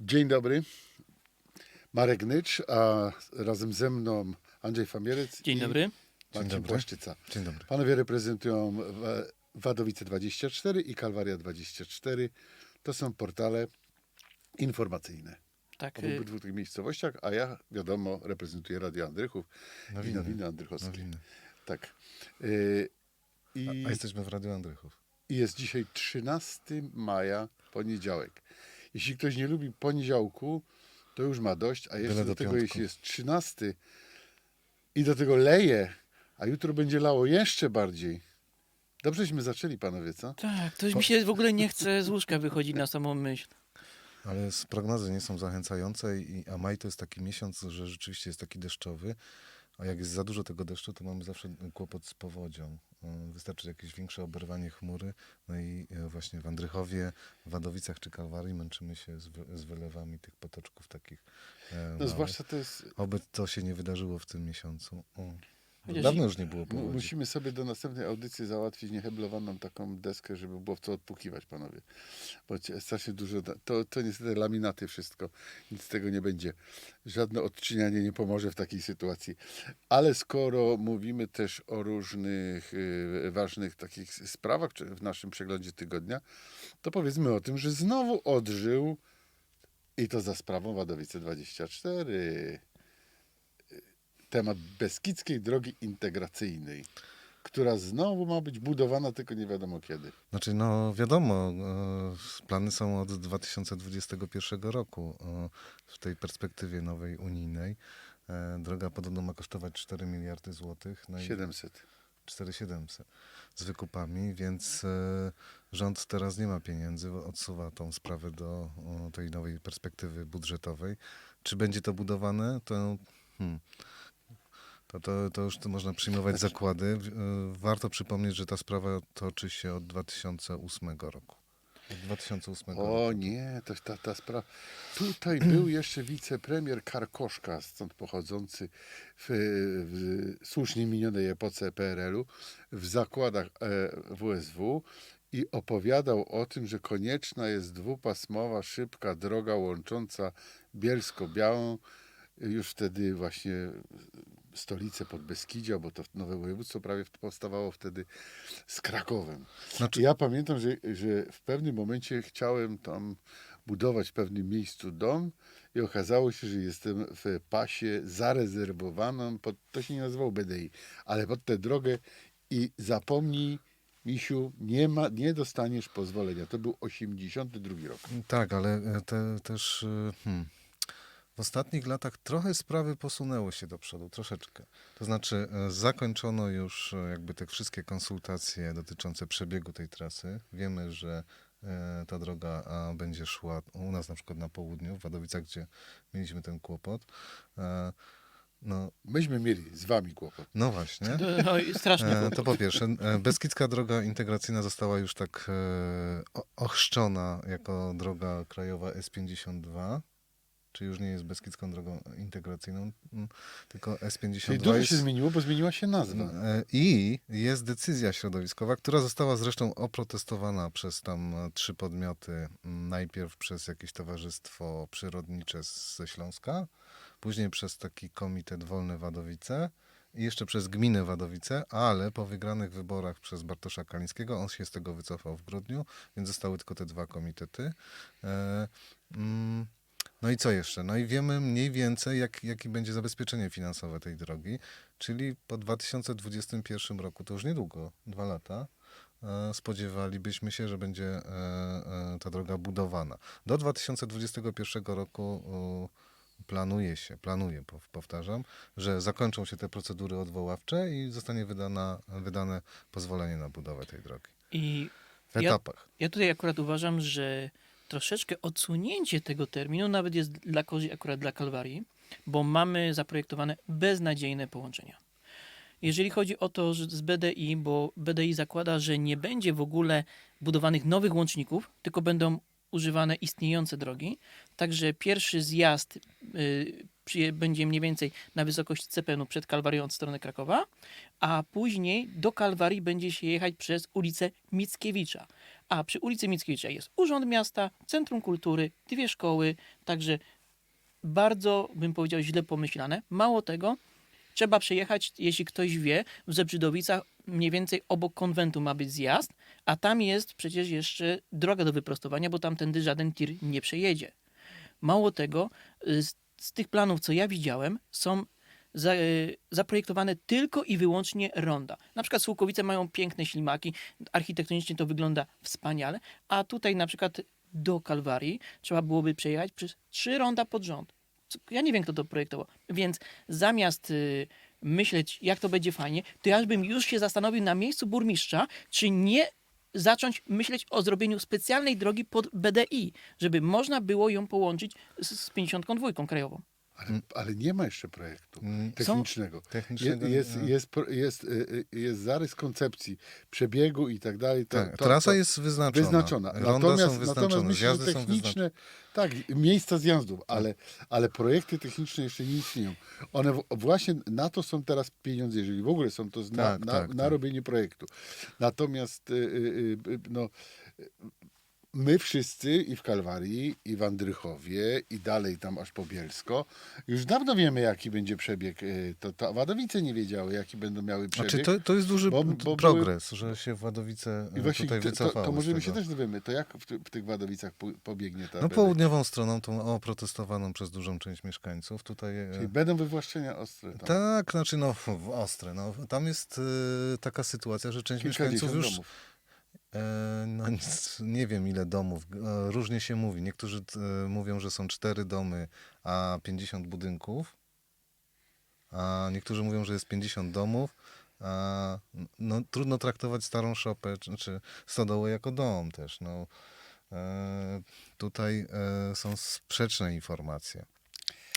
Dzień dobry. Marek Nycz, a razem ze mną Andrzej Famierec Dzień i dobry. Marcin dobry. Płaszczyca. Dzień dobry. Panowie reprezentują Wa- Wadowice 24 i Kalwaria 24. To są portale informacyjne Tak, w y, obydwu tych miejscowościach, a ja, wiadomo, reprezentuję Radio Andrychów i Nowiny. Nowiny Andrychowskie. Nowiny. Tak. Y, I, A, jesteśmy w Radiu Andrychów. I jest dzisiaj 13 maja, poniedziałek. Jeśli ktoś nie lubi poniedziałku, to już ma dość, a jeszcze do do tego, piątku. jeśli jest 13 i do tego leje, a jutro będzie lało jeszcze bardziej. Dobrześmy zaczęli, panowie, co? tak, to już mi się w ogóle nie chce z łóżka wychodzić na samą myśl. Ale z prognozy nie są zachęcające, i, a maj to jest taki miesiąc, że rzeczywiście jest taki deszczowy. A jak jest za dużo tego deszczu, to mamy zawsze kłopot z powodzią. Y, Wystarczy jakieś większe oberwanie chmury. No i y, właśnie w Andrychowie, w Wadowicach czy Kalwarii męczymy się z, z wylewami tych potoczków takich. e, No małych. zwłaszcza to jest... Oby to się nie wydarzyło w tym miesiącu. O. Chociaż Dawno już nie było powodzi. Musimy sobie do następnej audycji załatwić nieheblowaną taką deskę, żeby było w co odpukiwać, panowie. Bo strasznie dużo... da- To, to niestety laminaty wszystko. Nic z tego nie będzie. Żadne odczynianie nie pomoże w takiej sytuacji. Ale skoro mówimy też o różnych y, ważnych takich sprawach w naszym przeglądzie tygodnia, to powiedzmy o tym, że znowu odżył i to za sprawą Wadowice 24 temat Beskidzkiej Drogi Integracyjnej, która znowu ma być budowana, tylko nie wiadomo kiedy. Znaczy, no wiadomo, e, plany są od 2021 roku e, w tej perspektywie nowej unijnej. E, Droga podobno ma kosztować 4 miliardy złotych, no i 700. 4700 z wykupami, więc rząd teraz nie ma pieniędzy, odsuwa tą sprawę do tej nowej perspektywy budżetowej. Czy będzie to budowane? To, hmm, to, to, to już tu można przyjmować zakłady. W- e, Warto przypomnieć, że ta sprawa toczy się od 2008 roku. Od 2008 roku. O nie, to ta, ta sprawa. Tutaj był jeszcze wicepremier Karkoszka, stąd pochodzący w, w słusznie minionej epoce PRL-u, w zakładach e, WSW i opowiadał o tym, że konieczna jest dwupasmowa, szybka droga łącząca Bielsko-Białą, już wtedy właśnie stolicę Podbeskidzia, bo to nowe województwo prawie powstawało wtedy z Krakowem. Znaczy- Ja pamiętam, że, że w pewnym momencie chciałem tam budować w pewnym miejscu dom i okazało się, że jestem w pasie zarezerwowaną, pod, to się nie nazywało BDI, ale pod tę drogę i zapomnij, Misiu, nie, ma, nie dostaniesz pozwolenia. To był 82 rok. Tak, ale e, te, też e, hmm, w ostatnich latach trochę sprawy posunęły się do przodu, troszeczkę. To znaczy e, zakończono już e, jakby te wszystkie konsultacje dotyczące przebiegu tej trasy. Wiemy, że e, ta droga będzie szła u nas na przykład na południu, w Wadowicach, gdzie mieliśmy ten kłopot. No, Myśmy mieli z wami kłopot. no właśnie. To, oj, strasznie. To po pierwsze, Beskidzka Droga Integracyjna została już tak ochrzczona jako droga krajowa S52, czy już nie jest Beskidzką Drogą Integracyjną, tylko Czyli S52 dużo jest... się zmieniło, bo zmieniła się nazwa. E, I jest decyzja środowiskowa, która została zresztą oprotestowana przez tam e, trzy podmioty. Najpierw przez jakieś towarzystwo przyrodnicze ze Śląska, później przez taki komitet Wolne Wadowice i jeszcze przez gminę Wadowice, ale po wygranych wyborach przez Bartosza Kalińskiego, on się z tego wycofał w grudniu, więc zostały tylko te dwa komitety. E, mm, no i co jeszcze? No i wiemy mniej więcej, jak, jakie będzie zabezpieczenie finansowe tej drogi, czyli po 2021 roku, to już niedługo, dwa lata, e, spodziewalibyśmy się, że będzie e, e, ta droga budowana. Do 2021 roku planuje się, planuje, pow- powtarzam, że zakończą się te procedury odwoławcze i zostanie wydana, wydane pozwolenie na budowę tej drogi. I W Ja- etapach. ja tutaj akurat uważam, że troszeczkę odsunięcie tego terminu nawet jest dla korzyść akurat dla Kalwarii, bo mamy zaprojektowane beznadziejne połączenia. Jeżeli chodzi o to z BDI, bo BDI zakłada, że nie będzie w ogóle budowanych nowych łączników, tylko będą używane istniejące drogi. Także pierwszy zjazd y, będzie mniej więcej na wysokości Cepenu przed Kalwarią od strony Krakowa, a później do Kalwarii będzie się jechać przez ulicę Mickiewicza. A przy ulicy Mickiewicza jest Urząd Miasta, Centrum Kultury, dwie szkoły, także bardzo, bym powiedział, źle pomyślane. Mało tego, trzeba przejechać, jeśli ktoś wie, w Zebrzydowicach mniej więcej obok konwentu ma być zjazd, a tam jest przecież jeszcze droga do wyprostowania, bo tamtędy żaden tir nie przejedzie. Mało tego, y, z, z tych planów, co ja widziałem, są za, y, zaprojektowane tylko i wyłącznie ronda. Na przykład Sułkowice mają piękne ślimaki, architektonicznie to wygląda wspaniale, a tutaj na przykład do Kalwarii trzeba byłoby przejechać przez trzy ronda pod rząd. Ja nie wiem, kto to projektował. Więc zamiast y, myśleć, jak to będzie fajnie, to ja bym już się zastanowił na miejscu burmistrza, czy nie zacząć myśleć o zrobieniu specjalnej drogi pod BDI, żeby można było ją połączyć z, z 52 krajową. Ale, ale nie ma jeszcze projektu Mm, technicznego. Technicznego Je- jest, nie- jest, jest, y, y, jest zarys koncepcji przebiegu i tak dalej. To, Tak, to, trasa to, jest wyznaczona. wyznaczona. Natomiast, są natomiast wyznaczone, myślę, techniczne, tak, miejsca zjazdów, ale, ale projekty techniczne jeszcze nie istnieją. One w, właśnie na to są teraz pieniądze, jeżeli w ogóle są to na, Tak, na, tak, na tak. robienie projektu. Natomiast y, no, my wszyscy i w Kalwarii, i w Andrychowie, i dalej tam aż po Bielsko, już dawno wiemy, jaki będzie przebieg. y, To, to Wadowice nie wiedziały, jaki będą miały przebieg. Znaczy, to, to jest duży Bo- bo progres, że się Władowice I e, właśnie tutaj to, to, wycofały to może my się też dowiemy, to jak w, w tych Wadowicach po, pobiegnie ta No południową stroną, tą oprotestowaną przez dużą część mieszkańców. Tutaj e, Czyli będą wywłaszczenia ostre. Tam. Tak, znaczy no ostre. No, tam jest e, taka sytuacja, że część mieszkańców już domów. E, No, nie wiem ile domów. E, Różnie się mówi. Niektórzy e, mówią, że są cztery domy, a 50 budynków. A niektórzy mówią, że jest 50 domów. A no, trudno traktować starą szopę czy, czy stodołę jako dom też. No, tutaj są sprzeczne informacje.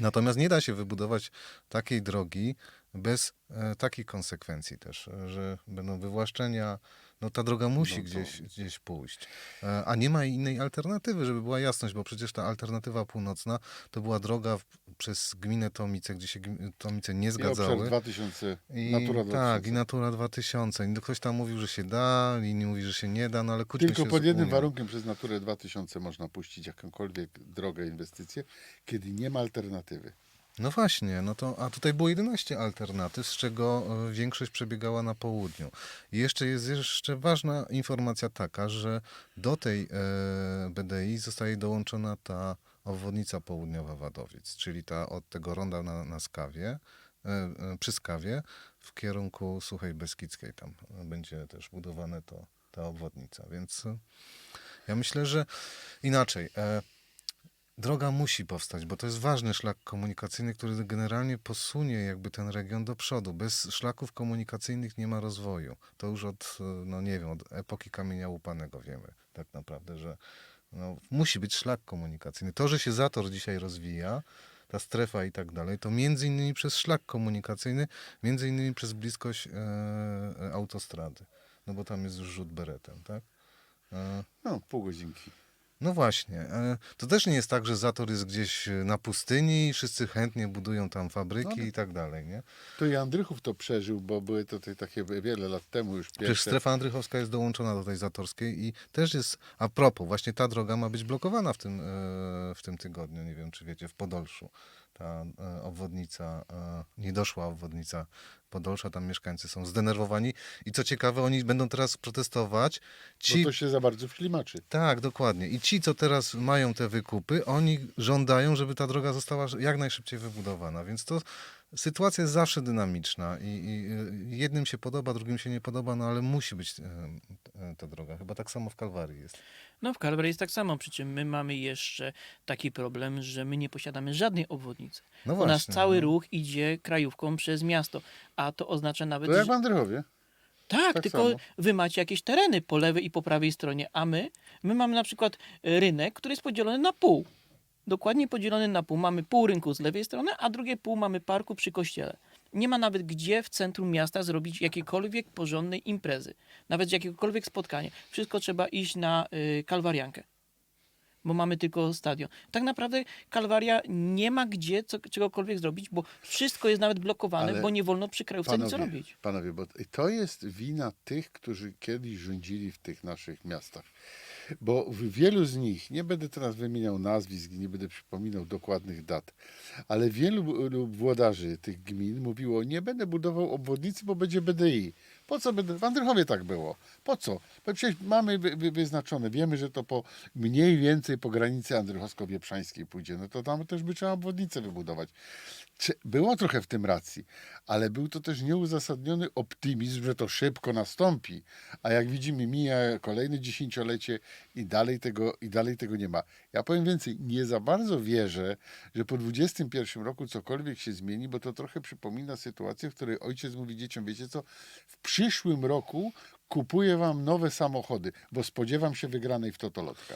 Natomiast nie da się wybudować takiej drogi bez takich konsekwencji też, że będą wywłaszczenia. No ta droga musi No to- gdzieś, gdzieś pójść. E, a nie ma innej alternatywy, żeby była jasność, bo przecież ta alternatywa północna to była droga w, przez gminę Tomice, gdzie się Tomice nie I zgadzały. 2000, I, Natura 2000. Tak, i Natura 2000. I ktoś tam mówił, że się da, inni mówi, że się nie da, no ale kłóćmy Tylko pod jednym Unią. warunkiem przez Naturę 2000 można puścić jakąkolwiek drogę, inwestycję, kiedy nie ma alternatywy. No właśnie, no to, a tutaj było 11 alternatyw, z czego e, większość przebiegała na południu. I jeszcze jest jeszcze ważna informacja taka, że do tej e, BDI zostaje dołączona ta obwodnica południowa Wadowic, czyli ta od tego ronda na, na Skawie, e, przy Skawie w kierunku Suchej Beskidzkiej. Tam będzie też budowane to, ta obwodnica, więc ja myślę, że inaczej. Droga musi powstać, bo to jest ważny szlak komunikacyjny, który generalnie posunie jakby ten region do przodu. Bez szlaków komunikacyjnych nie ma rozwoju. To już od, e, no nie wiem, od epoki kamienia łupanego wiemy tak naprawdę, że no, musi być szlak komunikacyjny. To, że się zator dzisiaj rozwija, ta strefa i tak dalej, to między innymi przez szlak komunikacyjny, między innymi przez bliskość e, e, autostrady. No bo tam jest już rzut beretem, tak? E, No, pół godzinki. No właśnie. e, To też nie jest tak, że Zator jest gdzieś e, na pustyni i wszyscy chętnie budują tam fabryki No, i tak dalej, nie? To i Andrychów to przeżył, bo były to takie wiele lat temu już Przecież pierwsze. strefa Andrychowska jest dołączona do tej Zatorskiej i też jest, a propos, właśnie ta droga ma być blokowana w tym, e, w tym tygodniu, nie wiem czy wiecie, w Podolszu. Ta e, obwodnica, niedoszła obwodnica Podolsza, tam mieszkańcy są zdenerwowani i co ciekawe, oni będą teraz protestować. Ci, Bo to się za bardzo wślimaczy. Tak, dokładnie. I ci, co teraz mają te wykupy, oni żądają, żeby ta droga została jak najszybciej wybudowana. Więc to sytuacja jest zawsze dynamiczna i, i jednym się podoba, drugim się nie podoba, no ale musi być e, e, ta droga. Chyba tak samo w Kalwarii jest. No w Kalwarii jest tak samo, przy czym my mamy jeszcze taki problem, że my nie posiadamy żadnej obwodnicy. No U nas właśnie, cały no. ruch idzie krajówką przez miasto, a to oznacza nawet, To jak w. Andrychowie. Tak, tak tylko samo. wy macie jakieś tereny po lewej i po prawej stronie, a my, my mamy na przykład e, rynek, który jest podzielony na pół. Dokładnie podzielony na pół. Mamy pół rynku z lewej strony, a drugie pół mamy parku przy kościele. Nie ma nawet gdzie w centrum miasta zrobić jakiejkolwiek porządnej imprezy, nawet jakiegokolwiek spotkania. Wszystko trzeba iść na y, kalwariankę. bo mamy tylko stadion. Tak naprawdę Kalwaria nie ma gdzie co, czegokolwiek zrobić, bo wszystko jest nawet blokowane, Ale bo nie wolno przy krajówce nic Panowie, robić. Panowie, bo to jest wina tych, którzy kiedyś rządzili w tych naszych miastach. Bo w wielu z nich, nie będę teraz wymieniał nazwisk, nie będę przypominał dokładnych dat, ale wielu włodarzy tych gmin mówiło, nie będę budował obwodnicy, bo będzie BDI. Po co będę? W Andrychowie tak było. Po co? Bo przecież mamy wy, wy, wyznaczone, wiemy, że to po mniej więcej po granicy andrychowsko-wieprzańskiej pójdzie, no to tam też by trzeba obwodnicę wybudować. Czy- Było trochę w tym racji, ale był to też nieuzasadniony optymizm, że to szybko nastąpi. A jak widzimy, mija kolejne dziesięciolecie i dalej tego, i dalej tego nie ma. Ja powiem więcej, nie za bardzo wierzę, że po 21 roku cokolwiek się zmieni, bo to trochę przypomina sytuację, w której ojciec mówi dzieciom, wiecie co, w przyszłym roku kupuję wam nowe samochody, bo spodziewam się wygranej w totolotka.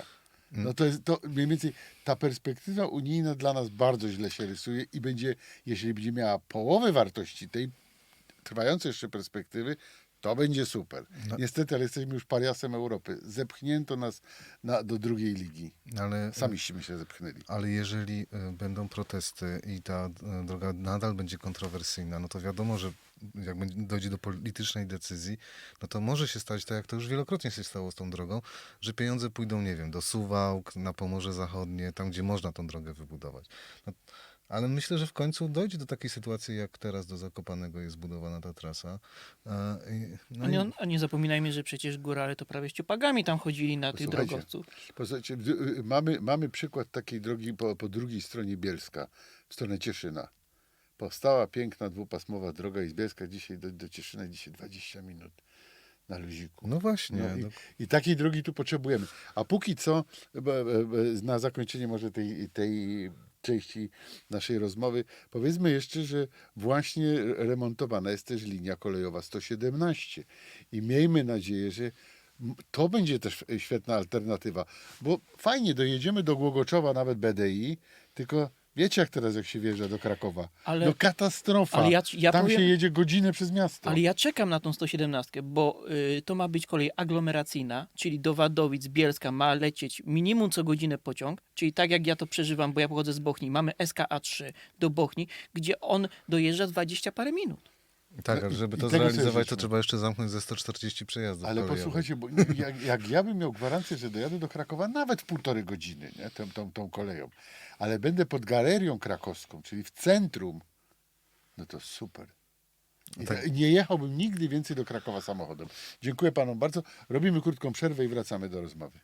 No to jest to mniej więcej ta perspektywa unijna dla nas bardzo źle się rysuje i będzie, jeśli będzie miała połowę wartości tej trwającej jeszcze perspektywy, to będzie super. Niestety, ale jesteśmy już pariasem Europy. Zepchnięto nas na, do drugiej ligi. Ale, Samiśmy się zepchnęli. ale jeżeli y, będą protesty i ta y, droga nadal będzie kontrowersyjna, no to wiadomo, że jak dojdzie do politycznej decyzji, no to może się stać tak, jak to już wielokrotnie się stało z tą drogą, że pieniądze pójdą, nie wiem, do Suwałk, na Pomorze Zachodnie, tam, gdzie można tą drogę wybudować. No, ale myślę, że w końcu dojdzie do takiej sytuacji, jak teraz do Zakopanego jest budowana ta trasa. E, i- No A i- nie, a nie zapominajmy, że przecież górale to prawie ściupagami tam chodzili na tych drogowców. Posłuchajcie, y, mamy, mamy przykład takiej drogi po, po drugiej stronie Bielska, w stronę Cieszyna. Powstała piękna dwupasmowa droga i z Bielska dzisiaj do, do Cieszyna dzisiaj 20 minut na luziku. No właśnie. No no, i, I takiej drogi tu potrzebujemy. A póki co, na zakończenie może tej, tej części naszej rozmowy, powiedzmy jeszcze, że właśnie remontowana jest też linia kolejowa 117 i miejmy nadzieję, że to będzie też świetna alternatywa, bo fajnie dojedziemy do Głogoczowa, nawet BDI, tylko wiecie jak teraz, jak się wjeżdża do Krakowa? Ale- no katastrofa. ale ja- ja Tam powiem- się jedzie godzinę przez miasto. Ale ja czekam na tą 117, bo y, to ma być kolej aglomeracyjna, czyli do Wadowic, Bielska ma lecieć minimum co godzinę pociąg, czyli tak jak ja to przeżywam, bo ja pochodzę z Bochni, mamy SKA3 do Bochni, gdzie on dojeżdża 20 parę minut. Tak, No ale żeby to zrealizować, to trzeba jeszcze zamknąć ze 140 przejazdów. Ale kolejowych. posłuchajcie, bo jak, jak ja bym miał gwarancję, że dojadę do Krakowa nawet w półtorej godziny, nie? Tą, tą, tą koleją, ale będę pod galerią krakowską, czyli w centrum, no to super. I Tak. ta- Nie jechałbym nigdy więcej do Krakowa samochodem. Dziękuję panom bardzo. Robimy krótką przerwę i wracamy do rozmowy.